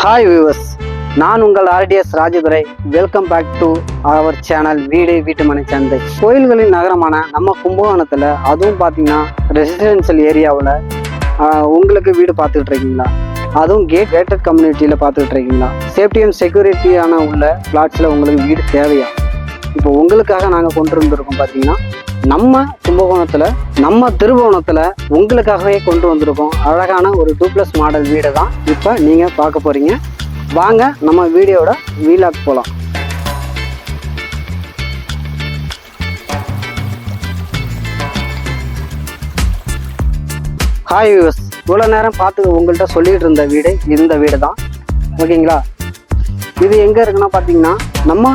Hi viewers நான் உங்கள் RTS Rajadurai. Welcome back to our channel வீடு வீட்டுமனை சந்தை. கோயில்களின் நகரமான நம்ம கும்பகோணத்தில் அதுவும் பார்த்தீங்கன்னா ரெசிடென்ஷியல் ஏரியாவில் உங்களுக்கு வீடு பார்த்துக்கிட்டு இருக்கீங்களா? அதுவும் கேட் கேட்டட் கம்யூனிட்டியில் பார்த்துக்கிட்டு இருக்கீங்களா? சேஃப்டி அண்ட் செக்யூரிட்டியான உள்ள பிளாட்ஸில் உங்களுக்கு வீடு தேவையா? இப்போ உங்களுக்காக நாங்கள் கொண்டு வந்திருக்கோம் பார்த்தீங்கன்னா நம்ம கும்பகோணத்தில் நம்ம திருபுவனத்தில் உங்களுக்காகவே கொண்டு வந்திருக்கோம். அழகான ஒரு டூ ப்ளஸ் மாடல் வீடு தான் இப்போ நீங்கள் பார்க்க போகிறீங்க வாங்க நம்ம வீடியோட வீலாக் போகலாம் ஹாய் யூஸ் இவ்வளோ நேரம் பார்த்து உங்கள்கிட்ட சொல்லிட்டு இருந்த வீடு இந்த வீடு தான் ஓகேங்களா? இது எங்கே இருக்குன்னா பார்த்தீங்கன்னா நம்ம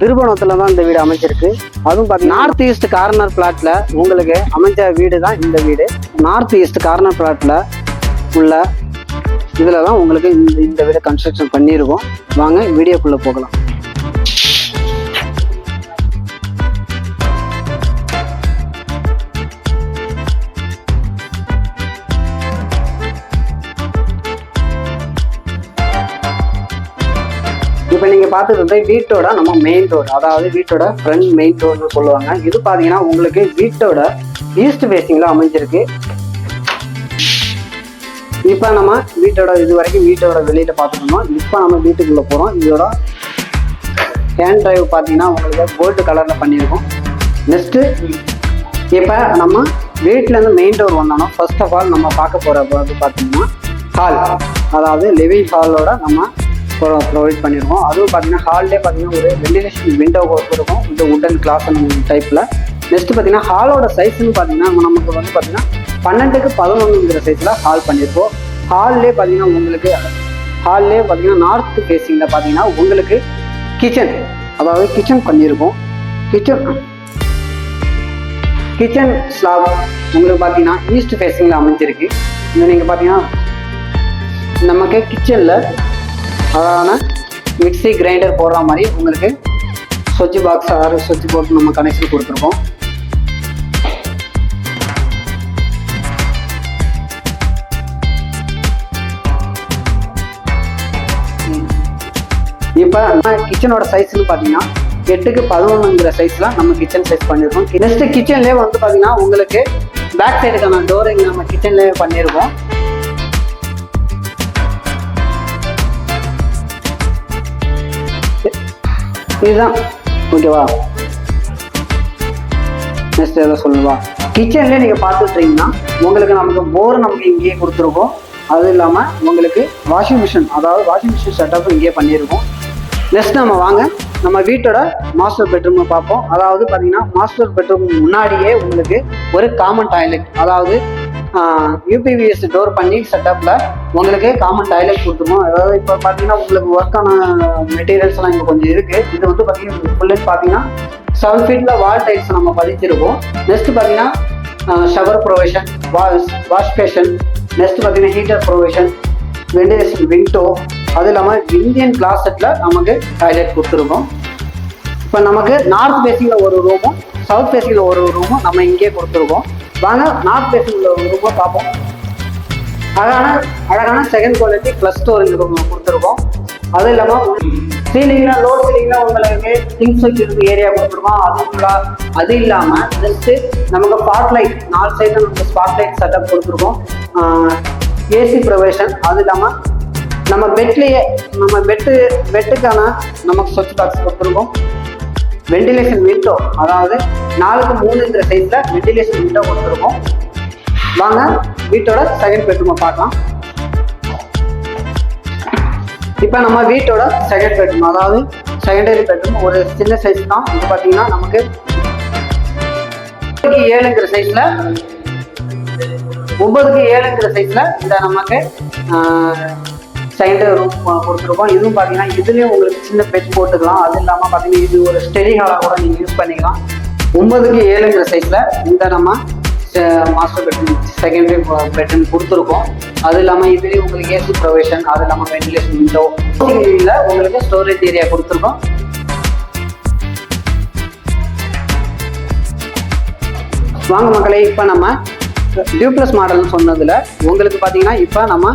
திருபுவனத்தில் தான் இந்த வீடு அமைச்சிருக்கு அதுவும் பார்த்தீங்கன்னா நார்த் ஈஸ்ட் கார்னர் பிளாட்ல உங்களுக்கு அமைஞ்ச வீடு தான் இந்த வீடு. நார்த் ஈஸ்ட் கார்னர் பிளாட்ல உள்ள இதில் தான் உங்களுக்கு இந்த இந்த வீடை கன்ஸ்ட்ரக்ஷன் பண்ணியிருக்கோம் வாங்க வீடியோக்குள்ளே போகலாம். இப்போ நீங்கள் பார்த்தது வந்து வீட்டோட நம்ம மெயின் ரோடு அதாவது வீட்டோட ஃப்ரண்ட் மெயின் ரோடுன்னு சொல்லுவாங்க. இது பார்த்தீங்கன்னா உங்களுக்கு வீட்டோட ஈஸ்ட் ஃபேஸிங்கில் அமைஞ்சிருக்கு. இப்போ நம்ம வீட்டோட இது வரைக்கும் வீட்டோட வெளியில் பார்த்துருந்தோம் இப்போ நம்ம வீட்டுக்குள்ளே போகிறோம் இதோட ஹேண்ட் ட்ரைவ் பார்த்தீங்கன்னா உங்களுக்கு கோல்டு கலரில் பண்ணியிருக்கோம். நெக்ஸ்ட்டு இப்போ நம்ம வீட்டிலேருந்து மெயின் டோர் வந்தோம்னா ஃபர்ஸ்ட் ஆஃப் ஆல் நம்ம பார்க்க போகிற வந்து பார்த்தீங்கன்னா ஹால் அதாவது லிவிங் ஹாலோட நம்ம ப்ரொவைட் பண்ணியிருக்கோம் அதுவும் பார்த்தீங்கன்னா ஹால்லே பார்த்தீங்கன்னா ஒரு வெண்டிலேஷன் விண்டோ இருக்கும். இந்த உட்டன் கிளாஸ் டைப்பில் நெக்ஸ்ட் பார்த்தீங்கன்னா ஹாலோட சைஸ்ன்னு பார்த்தீங்கன்னா நமக்கு வந்து பார்த்தீங்கன்னா பன்னெண்டுக்கு பதினொன்றுங்கிற சைஸில் ஹால் பண்ணியிருக்கோம் ஹால்லே பார்த்தீங்கன்னா உங்களுக்கு ஹால்லே பார்த்தீங்கன்னா நார்த் ஃபேஸிங்கில் பார்த்தீங்கன்னா உங்களுக்கு கிச்சன் அதாவது கிச்சன் பண்ணியிருக்கோம் கிச்சன் கிச்சன் ஸ்லாப் உங்களுக்கு பார்த்தீங்கன்னா ஈஸ்ட் ஃபேஸிங்கில் அமைஞ்சிருக்கு. இது நீங்கள் பார்த்தீங்கன்னா நமக்கு கிச்சனில் அதான மிக்ஸி கிரைண்டர் போடுற மாதிரி உங்களுக்கு சுவிட்ச் பாக்ஸ் ஆறு சுவிட்ச் போர்ட் நம்ம கனெக்ஷன் கொடுத்துருக்கோம். இப்போ கிச்சனோட சைஸ்னு பார்த்தீங்கன்னா எட்டுக்கு பதினொன்றுங்கிற சைஸில் நம்ம கிச்சன் சைஸ் பண்ணியிருக்கோம் நெக்ஸ்ட் கிச்சன்லேயே வந்து பார்த்தீங்கன்னா உங்களுக்கு பேக் சைடுக்கான டோரிங் நம்ம கிச்சன்லேயே பண்ணியிருக்கோம் இதுதான். ஓகேவா? நெக்ஸ்ட் எதாவது சொல்லுவா? கிச்சன்லேயே நீங்கள் பார்த்துட்றீங்கன்னா உங்களுக்கு நமக்கு போர் நமக்கு இங்கேயே கொடுத்துருக்கோம். அது இல்லாமல் உங்களுக்கு வாஷிங் மிஷின் அதாவது வாஷிங் மிஷின் செட்டப் இங்கேயே பண்ணியிருக்கோம் நெக்ஸ்ட் நம்ம வாங்க நம்ம வீட்டோட மாஸ்டர் பெட்ரூமை பார்ப்போம். அதாவது பார்த்தீங்கன்னா மாஸ்டர் பெட்ரூம் முன்னாடியே உங்களுக்கு ஒரு காமன் டாய்லெட் அதாவது யூபிவிஎஸ் டோர் பண்ணி செட்டப்பில் உங்களுக்கு காமன் டாய்லெட் கொடுத்துருவோம் அதாவது இப்போ பார்த்தீங்கன்னா உங்களுக்கு ஒர்க்கான மெட்டீரியல்ஸ்லாம் இங்கே கொஞ்சம் இருக்குது இது வந்து பார்த்தீங்கன்னா ஃபுல்லட் பார்த்தீங்கன்னா செவன் ஃபீட்டில் வால் டைல்ஸ் நம்ம பதிச்சிருக்கோம். நெக்ஸ்ட் பார்த்தீங்கன்னா shower provision wash wash basin next பார்த்தீங்கன்னா ஹீட்டர் ப்ரொவிஷன் வெண்டிலேஷன் விண்டோ அது இல்லாமல் இந்தியன் கிளாசெட்டில் நமக்கு டாய்லெட் கொடுத்துருக்கோம். இப்போ நமக்கு நார்த் பேசிங்கில் ஒரு ரூமும் சவுத் பேசிங்கில் ஒரு ரூமும் நம்ம இங்கேயே கொடுத்துருக்கோம். வாங்க நார்த் ஃபேஸிங்கில் ஒரு பார்ப்போம். அழகான அழகான second quality plus storage room கொடுத்துருக்கோம். அதுவும் இல்லாமல் சீலிங்னா லோ சீலிங்னா உங்களுக்கு திங்ஸ் வைக்கிறதுக்கு ஏரியா கொடுத்துருக்கோம். அது ஃபுல்லாக அது இல்லாமல் ஜஸ்ட்டு நமக்கு ஸ்பாட் லைட் நாலு சைடில் நமக்கு ஸ்பாட் லைட் செட்டப் கொடுத்துருக்கோம் ஏசி ப்ரொவேஷன் அது இல்லாமல் நம்ம பெட்லேயே நம்ம பெட்டு பெட்டுக்கான நமக்கு ஸ்விட்ச் பாக்ஸ் கொடுத்துருக்கோம். வெண்டிலேஷன் விண்டோ அதாவது நாலுக்கு மூணுங்கிற சைஸில் வெண்டிலேஷன் விண்டோ கொடுத்துருக்கோம். வாங்க வீட்டோட செகண்ட் பெட்ரூமை பார்க்கலாம். இப்போ நம்ம வீட்டோட செகண்ட் பெட்ரூம் அதாவது செகண்டரி பெட்ரூம் ஒரு சின்ன சைஸ் தான். இது பார்த்தீங்கன்னா நமக்கு ஏழுங்கிற சைஸில் ஒன்பதுக்கு ஏழுங்கிற சைஸில் இந்த நமக்கு செகண்டரி ரூம் கொடுத்துருக்கோம். இதுவும் பார்த்தீங்கன்னா இதுலேயும் உங்களுக்கு சின்ன பெட் போட்டுக்கலாம். அது இல்லாமல் பார்த்தீங்கன்னா இது ஒரு ஸ்டெடி ஹாலாக கூட நீங்கள் யூஸ் பண்ணிக்கலாம். ஒன்பதுக்கு ஏழுங்கிற சைஸில் இந்த நம்ம மாஸ்டர் பெட்ரூம் செகண்டரி பெட்ரூம் கொடுத்துருக்கோம். அது இல்லாமல் இதுலேயும் உங்களுக்கு ஏசி ப்ரொவிஷன் அது இல்லாமல் வென்டிலேஷன் விண்டோ உங்களுக்கு ஸ்டோரேஜ் ஏரியா கொடுத்துருக்கோம். வாங்க மக்களே இப்போ நம்ம டியூப்ளஸ் மாடல்னு சொன்னதில் உங்களுக்கு பார்த்தீங்கன்னா இப்போ நம்ம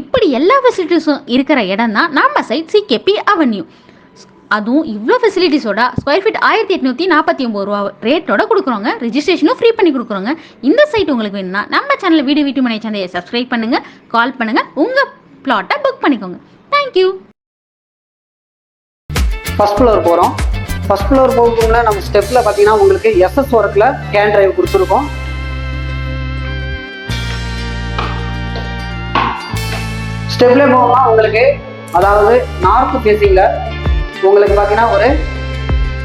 இப்படி எல்லா ஃபெசிலிட்டிஸும் இருக்கிற இடம் தான் நம்ம சைட் சிகேபி அவென்யூ அதுவும் இவ்வளோ ஃபெசிலிட்டிஸோட ஸ்கொயர் ஃபீட் ஆயிரத்தி எட்நூற்றி நாற்பத்தி ஒம்பது ரூபா ரேட்டோட கொடுக்குறோங்க. ரிஜிஸ்ட்ரேஷனும் ஃப்ரீ பண்ணி கொடுக்குறோங்க. இந்த சைட் உங்களுக்கு வேணும்னா நம்ம சேனல் வீடு வீட்டு மனை சந்தையை சப்ஸ்கிரைப் பண்ணுங்கள் கால் பண்ணுங்கள் உங்கள் பிளாட்டை புக் பண்ணிக்கோங்க. தேங்க்யூ ஃபர்ஸ்ட் ஃப்ளோர் போகிறோம் ஃபர்ஸ்ட் ஃப்ளோர் போகும்போது நம்ம ஸ்டெப்பில் பார்த்தீங்கன்னா உங்களுக்கு எஸ்எஸ் ஒர்க்கில் கேன் டிரைவ் கொடுத்துருக்கோம். ஸ்டெப்லே போகணும்னா உங்களுக்கு அதாவது நார்த் ஃபேஸிங்கில் உங்களுக்கு பார்த்தீங்கன்னா ஒரு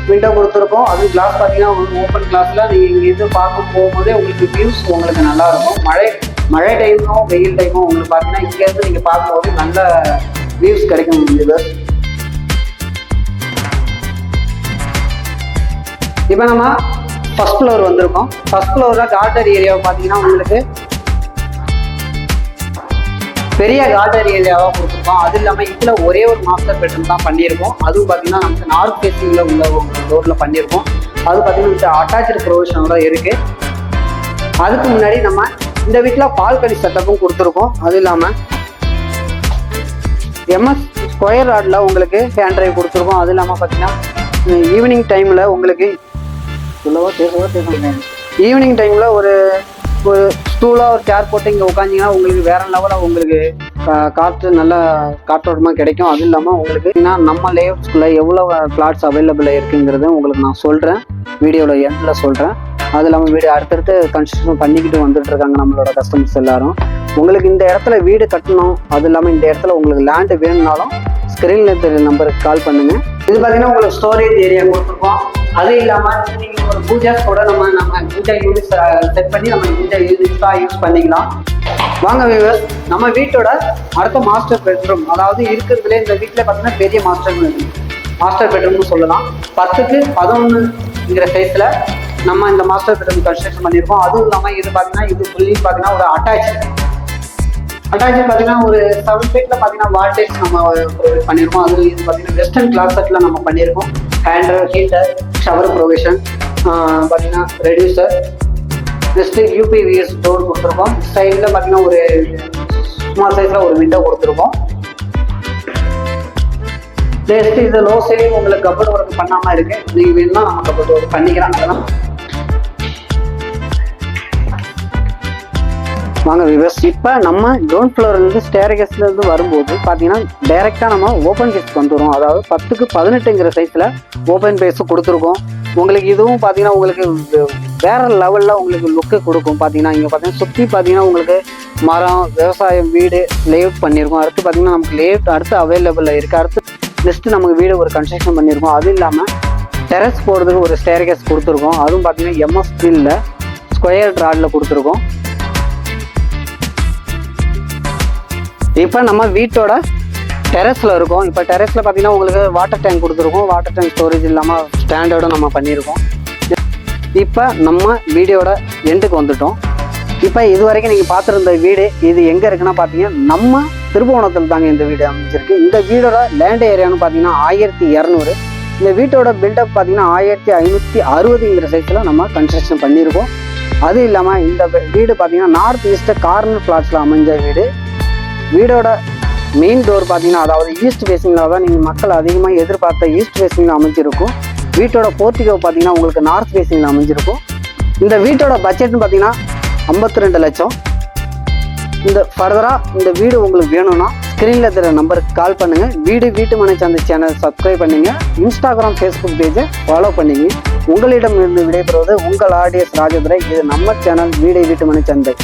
விண்டோ கொடுத்துருக்கோம். அது கிளாஸ் பார்த்தீங்கன்னா உங்களுக்கு ஓப்பன் கிளாஸில் நீங்கள் இங்கேருந்து பார்க்க போகும்போதே உங்களுக்கு வியூஸ் உங்களுக்கு நல்லா இருக்கும். மழை மழை டைமும் வெயில் டைமும் உங்களுக்கு பார்த்தீங்கன்னா இங்கேருந்து நீங்கள் பார்க்கும்போது நல்ல வியூஸ் கிடைக்கும் வியூவர்ஸ் இப்போ நம்ம ஃபர்ஸ்ட் ஃப்ளோர் வந்திருக்கோம். ஃபஸ்ட் ஃப்ளோரில் கார்டர் ஏரியாவை பார்த்தீங்கன்னா உங்களுக்கு பெரிய கார்டர் ஏரியாவாக கொடுத்துருக்கோம். அது இல்லாமல் இதில் ஒரே ஒரு மாஸ்டர் பெட்ரூம் தான் பண்ணியிருக்கோம். அதுவும் பார்த்தீங்கன்னா நமக்கு நார்த் ஃபேஸிங்கில் உள்ள டோரில் பண்ணியிருக்கோம். அது பார்த்தீங்கன்னா அட்டாச்சு ப்ரொவிஷனோட இருக்குது அதுக்கு முன்னாடி நம்ம இந்த வீட்டில் பால்கனி செட்டப்பும் கொடுத்துருக்கோம். அது இல்லாமல் எம்எஸ் ஸ்கொயர் ராடில் உங்களுக்கு ஹேண்ட் டிரைவ் கொடுத்துருக்கோம். அது இல்லாமல் பார்த்தீங்கன்னா ஈவினிங் டைமில் உங்களுக்கு ஈவினிங் டைமில் ஒரு ஒரு ஸ்டூலாக ஒரு சேர் போட்டு இங்கே உட்காந்திங்கன்னா உங்களுக்கு வேற லெவலில் உங்களுக்கு காற்று நல்ல காற்றோட்டமாக கிடைக்கும். அதுவும் இல்லாமல் உங்களுக்கு என்ன நம்ம லேஅவுட்ஸ்குள்ளே எவ்வளோ பிளாட்ஸ் அவைலபிளாக இருக்குங்கிறத உங்களுக்கு நான் சொல்கிறேன் வீடியோவில் எண்டில் சொல்கிறேன் அது இல்லாமல் வீடு அடுத்தடுத்து கன்ஸ்ட்ரக்ஷன் பண்ணிக்கிட்டு வந்துட்டு இருக்காங்க நம்மளோட கஸ்டமர்ஸ் எல்லாரும். உங்களுக்கு இந்த இடத்துல வீடு கட்டணும். அது இல்லாமல் இந்த இடத்துல உங்களுக்கு லேண்டு வேணும்னாலும் ஸ்க்ரீனில் தெரிய நம்பருக்கு கால் பண்ணுங்கள் இது பார்த்தீங்கன்னா உங்களுக்கு ஸ்டோரேஜ் ஏரியா கொடுத்துருக்கோம். அது இல்லாமல் நீங்கள் ஒரு பூஜாஸ் கூட நம்ம நம்ம பூஜா யூனிட்ஸ் செட் பண்ணி நம்ம பூஜா யூனிட்ஸாக யூஸ் பண்ணிக்கலாம். வாங்க வியூவர்ஸ் நம்ம வீட்டோட அடுத்த மாஸ்டர் பெட்ரூம் அதாவது இருக்கிறதுலே இந்த வீட்டில் பார்த்தீங்கன்னா பெரிய மாஸ்டர் மாஸ்டர் பெட்ரூம்னு சொல்லலாம். பத்துக்கு பதினொன்றுங்கிற சைஸில் நம்ம இந்த மாஸ்டர் பெட்ரூம் கன்ஸ்ட்ரக்ஷன் பண்ணியிருக்கோம். அதுவும் இல்லாமல் இது பார்த்தீங்கன்னா இது ஃபுல்லி பார்த்தீங்கன்னா ஒரு அட்டாச் அட்டாச் பார்த்தீங்கன்னா ஒரு செவன் ஃபீட்டில் பார்த்தீங்கன்னா வால்டேஜ் நம்ம ப்ரொவைட் பண்ணியிருக்கோம். அது இது பார்த்தீங்கன்னா வெஸ்டர்ன் கிளாஸ் செட்டில் நம்ம பண்ணியிருக்கோம். ஹேண்டர் heater uh, shower provision uh, பார்த்தீங்கன்னா ரெடியூசர் நெக்ஸ்ட்டு யூபிவிஎஸ் டோர் கொடுத்துருக்கோம். சைடில் பார்த்தீங்கன்னா ஒரு ஸ்மால் சைஸில் ஒரு விண்டோ கொடுத்துருக்கோம். நெக்ஸ்ட் இது லோ சைடிங் உங்களுக்கு கபோர்ட் ஒர்க் பண்ணாமல் இருக்குது நீங்கள் வேணும்னா நம்ம கபோர்ட் ஒர்க் பண்ணிக்கலாம் வாங்க விவர்ஸ் இப்போ நம்ம கிரவுண்ட் ஃப்ளோர்லேருந்து ஸ்டேரகேஸ்லேருந்து வரும்போது பார்த்தீங்கன்னா டைரெக்டாக நம்ம ஓப்பன் பேஸ்க்கு வந்துடும் அதாவது பத்துக்கு பதினெட்டுங்கிற சைஸில் ஓப்பன் பேஸ் கொடுத்துருக்கோம். உங்களுக்கு இதுவும் பார்த்தீங்கன்னா உங்களுக்கு வேறு வேற லெவலில் உங்களுக்கு லுக்கு கொடுக்கும். பார்த்தீங்கன்னா இங்கே பார்த்தீங்கன்னா சுற்றி பார்த்தீங்கன்னா உங்களுக்கு மரம் விவசாயம் வீடு லேஅவுட் பண்ணியிருக்கோம். அடுத்து பார்த்தீங்கன்னா நமக்கு லேஅவுட் அடுத்து அவைலபிளில் இருக்குது அடுத்து நெக்ஸ்ட்டு நமக்கு வீடு ஒரு கன்ஸ்ட்ரக்ஷன் பண்ணியிருக்கோம். அது இல்லாமல் டெரஸ் போகிறதுக்கு ஒரு ஸ்டேர்கேஸ் கொடுத்துருக்கோம். அதுவும் பார்த்தீங்கன்னா எம்எஸ் ஸ்டீலில் ஸ்கொயர் ராடில் கொடுத்துருக்கோம். இப்போ நம்ம வீட்டோட டெரஸில் இருக்கோம். இப்போ டெரஸில் பார்த்தீங்கன்னா உங்களுக்கு வாட்டர் டேங்க் கொடுத்துருக்கோம். வாட்டர் டேங்க் ஸ்டோரேஜ் இல்லாமல் ஸ்டாண்டர்டும் நம்ம பண்ணியிருக்கோம். இப்போ நம்ம வீடியோட எண்டுக்கு வந்துட்டோம். இப்போ இது வரைக்கும் நீங்கள் பார்த்துருந்த வீடு இது எங்கே இருக்குன்னா பார்த்தீங்கன்னா நம்ம திருபுவனத்தில் தாங்க இந்த வீடு அமைஞ்சிருக்கு. இந்த வீடோட லேண்ட் ஏரியான்னு பார்த்தீங்கன்னா ஆயிரத்தி இரநூறு. இந்த வீட்டோட பில்டப் பார்த்தீங்கன்னா ஆயிரத்தி ஐநூற்றி அறுபதுங்கிற சைஸில் நம்ம கன்ஸ்ட்ரக்ஷன் பண்ணியிருக்கோம். அது இல்லாமல் இந்த வீடு பார்த்தீங்கன்னா நார்த் ஈஸ்ட் கார்னர் ஃப்ளாட்ஸில் அமைஞ்ச வீடு. வீடோட மெயின் டோர் பார்த்தீங்கன்னா அதாவது ஈஸ்ட் ஃபேஸிங்கில் தான் நீங்கள் மக்கள் அதிகமாக எதிர்பார்த்த ஈஸ்ட் ஃபேஸிங்கில் அமைஞ்சிருக்கும். வீட்டோட போர்ட்டிகோ பார்த்தீங்கன்னா உங்களுக்கு நார்த் ஃபேஸிங்கில் அமைஞ்சிருக்கும். இந்த வீட்டோட பட்ஜெட்னு பார்த்தீங்கன்னா ஐம்பத்தி ரெண்டு லட்சம். இந்த ஃபர்தராக இந்த வீடு உங்களுக்கு வேணும்னா ஸ்க்ரீனில் இருக்கிற நம்பருக்கு கால் பண்ணுங்கள் வீடு வீட்டு மனை சந்தை சேனல் சப்ஸ்கிரைப் பண்ணுங்கள் இன்ஸ்டாகிராம் ஃபேஸ்புக் பேஜை ஃபாலோ பண்ணுங்க. உங்களிடம் இருந்து விடைபெறுவது உங்கள் ஆடியஸ் ராஜதுரை. இது நம்ம சேனல் வீடு வீட்டு மனை சந்தை.